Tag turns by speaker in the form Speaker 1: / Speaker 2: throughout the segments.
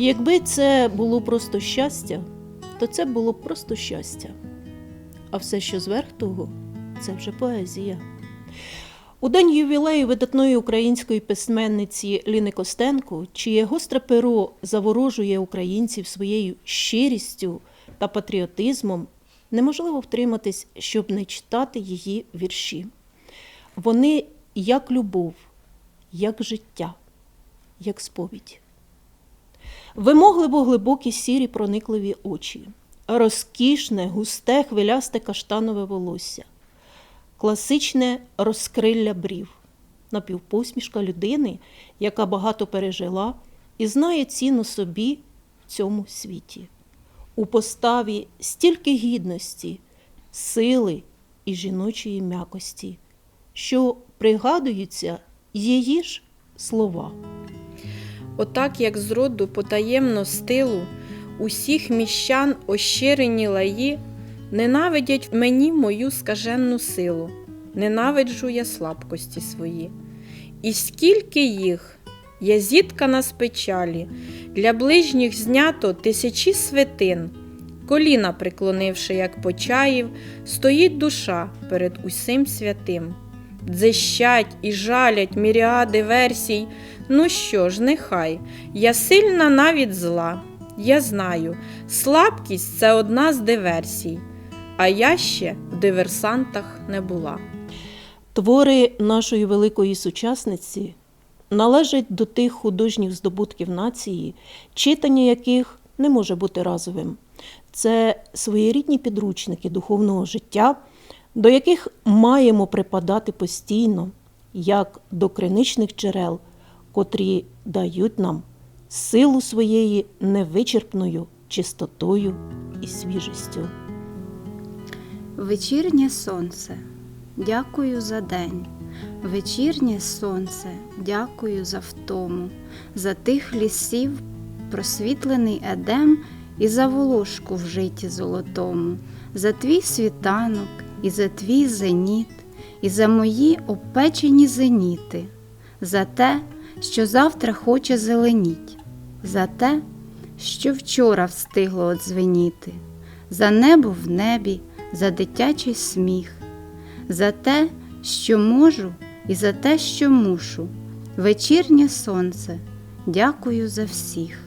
Speaker 1: Якби це було просто щастя, то це було б просто щастя. А все, що зверх того, це вже поезія. У день ювілею видатної української письменниці Ліни Костенко, чиє гостре перо заворожує українців своєю щирістю та патріотизмом, неможливо втриматись, щоб не читати її вірші. Вони як любов, як життя, як сповідь. Вимогливо глибокі сірі проникливі очі, розкішне, густе, хвилясте каштанове волосся, класичне розкрилля брів, напівпосмішка людини, яка багато пережила і знає ціну собі в цьому світі. У поставі стільки гідності, сили і жіночої м'якості, що пригадуються її ж слова.
Speaker 2: Отак, як зроду потаємно стилу, усіх міщан ощирені лаї, ненавидять мені мою скаженну силу, ненавиджу я слабкості свої. І скільки їх, я зіткана з печалі, для ближніх знято тисячі святин, коліна приклонивши, як почаїв, стоїть душа перед усім святим. Дзищать і жалять міріади версій. Ну що ж, нехай, я сильна навіть зла. Я знаю, слабкість це одна з диверсій, а я ще в диверсантах не була.
Speaker 1: Твори нашої великої сучасниці належать до тих художніх здобутків нації, читання яких не може бути разовим. Це своєрідні підручники духовного життя, до яких маємо припадати постійно, як до криничних джерел, котрі дають нам силу своєї невичерпною чистотою і свіжістю.
Speaker 3: Вечірнє сонце, дякую за день. Вечірнє сонце, дякую за втому, за тих лісів, просвітлений едем і за волошку в житті золотому, за твій світанок і за твій зеніт, і за мої опечені зеніти, за те, що завтра хоче зеленіть, за те, що вчора встигло одзвеніти, за небо в небі, за дитячий сміх, за те, що можу, і за те, що мушу. Вечірнє сонце, дякую за всіх,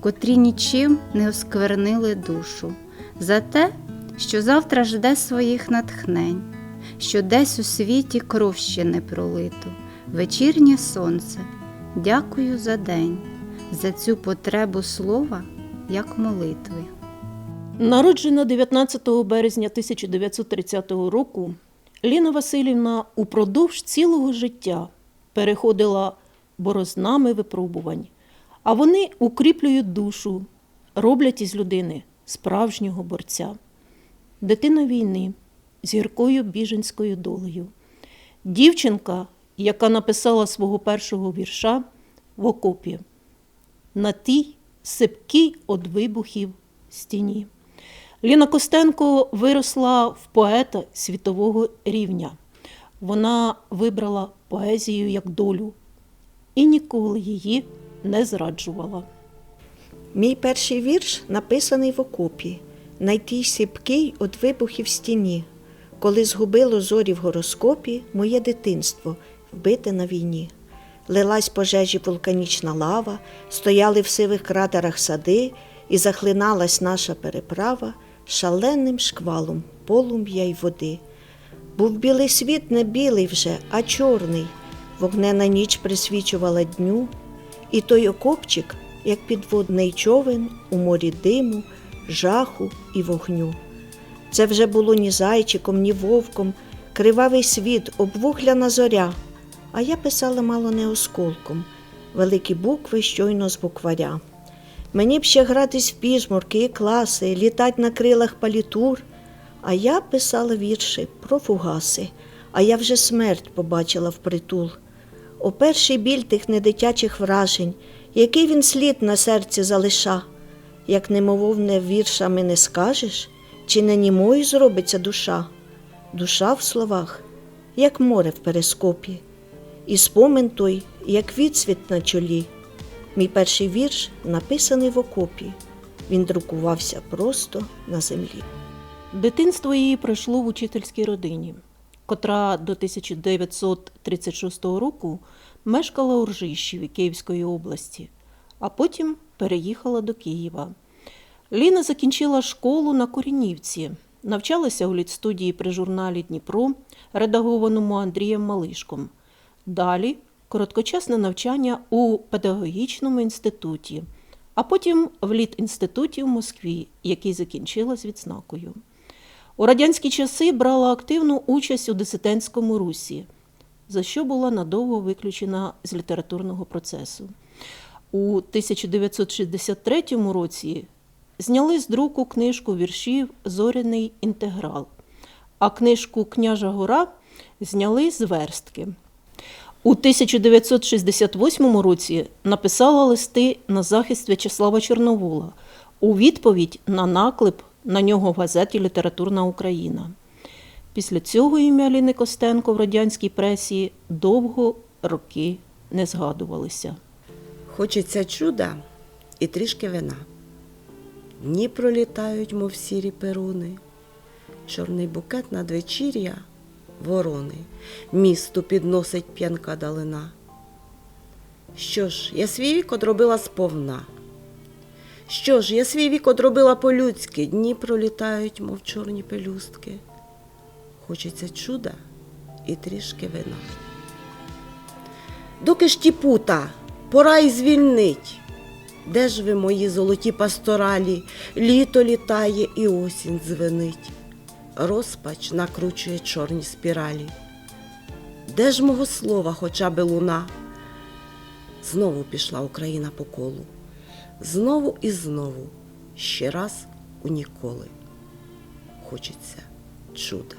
Speaker 3: котрі нічим не осквернили душу, за те, що завтра жде своїх натхнень, що десь у світі кров ще не пролиту. Вечірнє сонце, дякую за день, за цю потребу слова, як молитви.
Speaker 1: Народжена 19 березня 1930 року, Ліна Васильівна упродовж цілого життя переходила борознами випробувань, а вони укріплюють душу, роблять із людини справжнього борця. Дитина війни з гіркою біженською долею. Дівчинка, яка написала свого першого вірша в окопі на тій сипкій од вибухів стіні. Ліна Костенко виросла в поета світового рівня. Вона вибрала поезію як долю і ніколи її не зраджувала.
Speaker 4: Мій перший вірш написаний в окопі, на тій сіпкий од вибухів стіні, коли згубило зорі в гороскопі моє дитинство, вбите на війні. Лилась пожежі вулканічна лава, стояли в сивих кратерах сади, і захлиналась наша переправа шаленим шквалом полум'я й води. Був білий світ не білий вже, а чорний, вогнена ніч присвічувала дню, і той окопчик, як підводний човен у морі диму, жаху і вогню. Це вже було ні зайчиком, ні вовком, кривавий світ, обвугляна зоря. А я писала мало не осколком, великі букви щойно з букваря. Мені б ще гратись в піжмурки і класи, літать на крилах палітур. А я писала вірші про фугаси, а я вже смерть побачила впритул. О перший біль тих недитячих вражень, який він слід на серці залиша, як немововне віршами не скажеш, чи не німою зробиться душа, душа в словах, як море в перископі, і спомин той, як відсвіт на чолі. Мій перший вірш написаний в окопі. Він друкувався просто на землі.
Speaker 1: Дитинство її пройшло в учительській родині, котра до 1936 року мешкала у Ржищеві Київської області, а потім переїхала до Києва. Ліна закінчила школу на Корінівці, навчалася у літстудії при журналі Дніпро, редагованому Андрієм Малишком. Далі короткочасне навчання у педагогічному інституті, а потім в літінституті в Москві, який закінчила з відзнакою. У радянські часи брала активну участь у дисидентському русі, за що була надовго виключена з літературного процесу. У 1963 році зняли з друку книжку віршів Зоряний інтеграл, а книжку Княжа Гора зняли з верстки. У 1968 році написала листи на захист В'ячеслава Чорновола у відповідь на наклеп на нього в газеті Літературна Україна. Після цього ім'я Ліни Костенко в радянській пресі довго роки не згадувалися.
Speaker 5: Хочеться чуда і трішки вина. Дні пролітають, мов сірі перуни, чорний букет надвечір'я ворони, місту підносить п'янка далина. Що ж, я свій вік одробила сповна. Що ж, я свій вік одробила по-людськи, дні пролітають, мов чорні пелюстки. Хочеться чуда і трішки вина. Доки ж ті пута, пора й звільнить. Де ж ви, мої золоті пасторалі, літо літає і осінь звенить, розпач накручує чорні спіралі. Де ж мого слова хоча би луна? Знову пішла Україна по колу, знову і знову, ще раз у ніколи. Хочеться чуда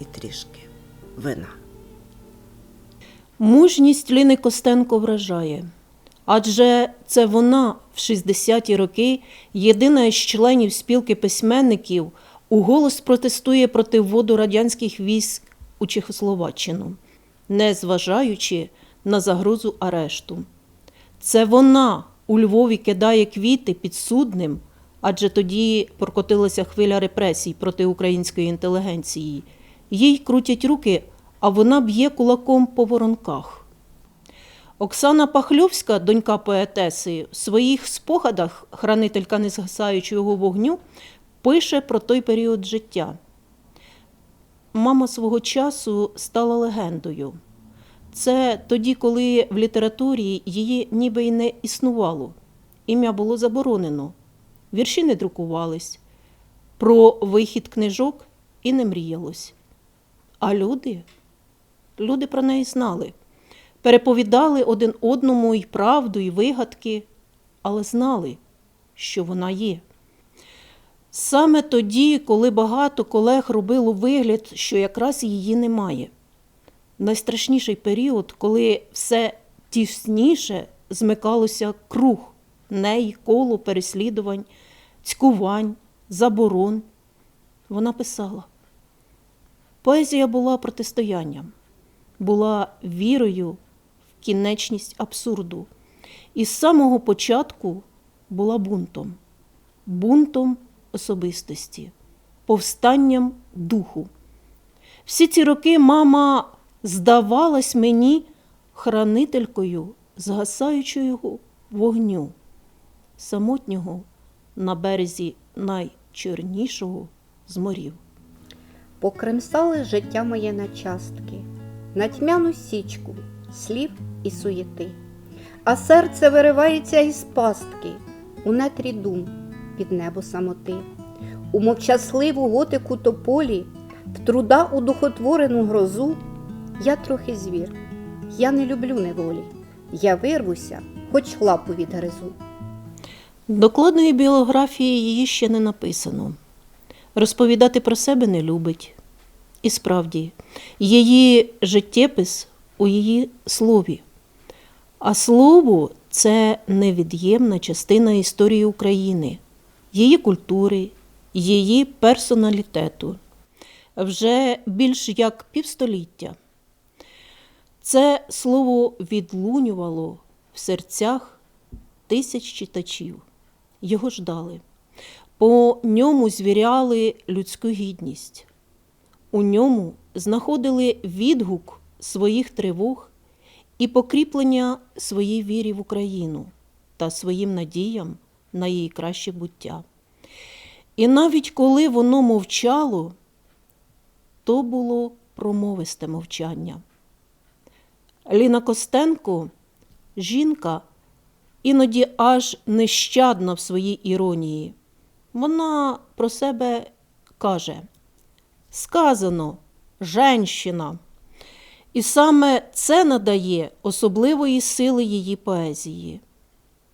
Speaker 5: і трішки вина.
Speaker 1: Мужність Ліни Костенко вражає, адже це вона в 60-ті роки, єдина із членів спілки письменників, у голос протестує проти вводу радянських військ у Чехословаччину, не зважаючи на загрозу арешту. Це вона у Львові кидає квіти підсудним, адже тоді прокотилася хвиля репресій проти української інтелігенції. Їй крутять руки, а вона б'є кулаком по воронках. Оксана Пахльовська, донька поетеси, в своїх спогадах, хранителька незгасаючого вогню, пише про той період життя. Мама свого часу стала легендою. Це тоді, коли в літературі її ніби й не існувало. Ім'я було заборонено, вірші не друкувались, про вихід книжок і не мріялось. А люди, люди про неї знали, переповідали один одному і правду, і вигадки, але знали, що вона є. Саме тоді, коли багато колег робило вигляд, що якраз її немає. Найстрашніший період, коли все тісніше змикалося круг неї, коло переслідувань, цькувань, заборон. Вона писала. Поезія була протистоянням, була вірою в кінечність абсурду. І з самого початку була бунтом, бунтом особистості, повстанням духу. Всі ці роки мама здавалась мені хранителькою згасаючого вогню, самотнього на березі найчорнішого з морів.
Speaker 6: Покремсали життя моє на частки, на тьмяну січку слів і суєти, а серце виривається із пастки у нетрі дум під небо самоти, у мовчасливу готику тополі, в труда у духотворену грозу. Я трохи звір, я не люблю неволі, я вирвуся, хоч лапу відгризу.
Speaker 1: Докладної біографії її ще не написано. Розповідати про себе не любить. І справді, її життєпис у її слові. А слово це невід'ємна частина історії України, її культури, її персоналітету. Вже більш як півстоліття. Це слово відлунювало в серцях тисяч читачів. Його ждали. По ньому звіряли людську гідність. У ньому знаходили відгук своїх тривог і покріплення своїй вірі в Україну та своїм надіям на її краще буття. І навіть коли воно мовчало, то було промовисте мовчання. Ліна Костенко жінка, іноді аж нещадна в своїй іронії. Вона про себе каже: сказано, женщина. І саме це надає особливої сили її поезії.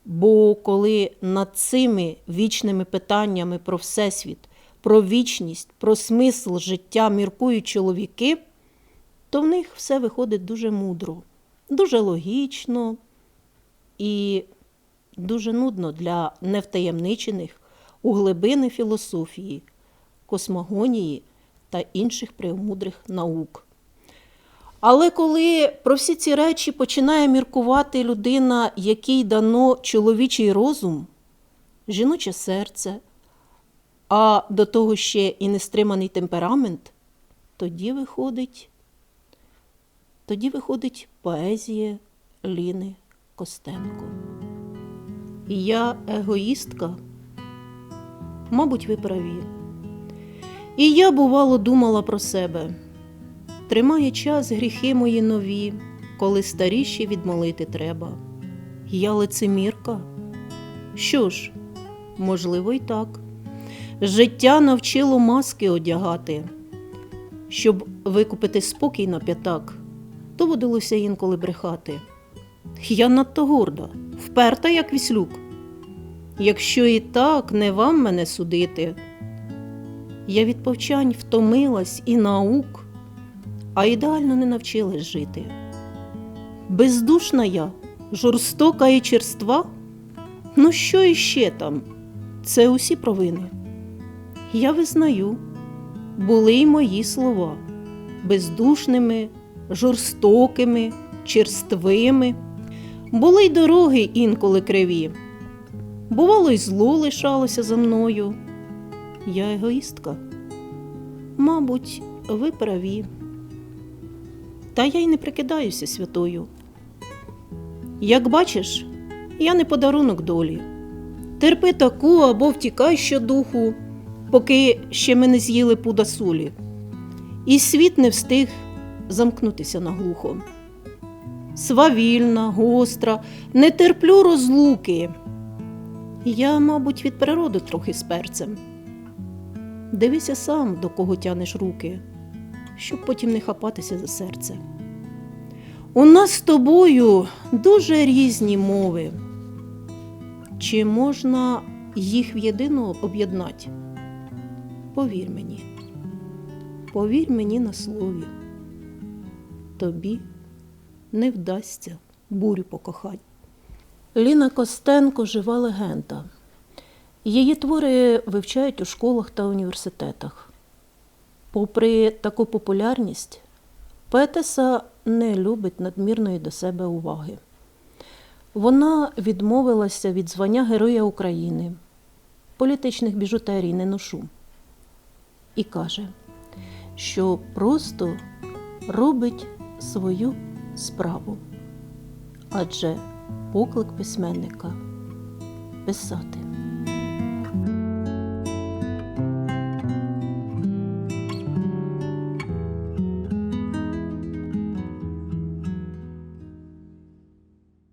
Speaker 1: Бо коли над цими вічними питаннями про Всесвіт, про вічність, про смисл життя міркують чоловіки, то в них все виходить дуже мудро, дуже логічно і дуже нудно для невтаємничених у глибини філософії, космогонії та інших премудрих наук. Але коли про всі ці речі починає міркувати людина, якій дано чоловічий розум, жіноче серце, а до того ще і нестриманий темперамент, тоді виходить, тоді виходить поезія Ліни Костенко. Я егоїстка, мабуть, ви праві. І я, бувало, думала про себе. Тримає час гріхи мої нові, коли старіші відмолити треба. Я лицемірка? Що ж, можливо, й так. Життя навчило маски одягати. Щоб викупити спокій на п'ятак, доводилося інколи брехати. Я надто горда, вперта, як віслюк. Якщо і так, не вам мене судити. Я від повчань втомилась і наук, а ідеально не навчилась жити. Бездушна я, жорстока і черства. Ну що іще там? Це усі провини. Я визнаю, були й мої слова бездушними, жорстокими, черствими. Були й дороги інколи криві. Бувало, й зло лишалося за мною. Я егоїстка. Мабуть, ви праві. Та я й не прикидаюся святою. Як бачиш, я не подарунок долі. Терпи таку або втікай щодуху, поки ще ми не з'їли пуда солі. І світ не встиг замкнутися наглухо. Свавільна, гостра, не терплю розлуки. Я, мабуть, від природи трохи з перцем. Дивися сам, до кого тянеш руки, щоб потім не хапатися за серце. У нас з тобою дуже різні мови. Чи можна їх в єдину об'єднати? Повір мені, повір мені на слові. Тобі не вдасться бурю покохать. Ліна Костенко жива легенда. Її твори вивчають у школах та університетах. Попри таку популярність, поетеса не любить надмірної до себе уваги. Вона відмовилася від звання Героя України, політичних біжутерій не ношу. І каже, що просто робить свою справу. Адже поклик письменника писати.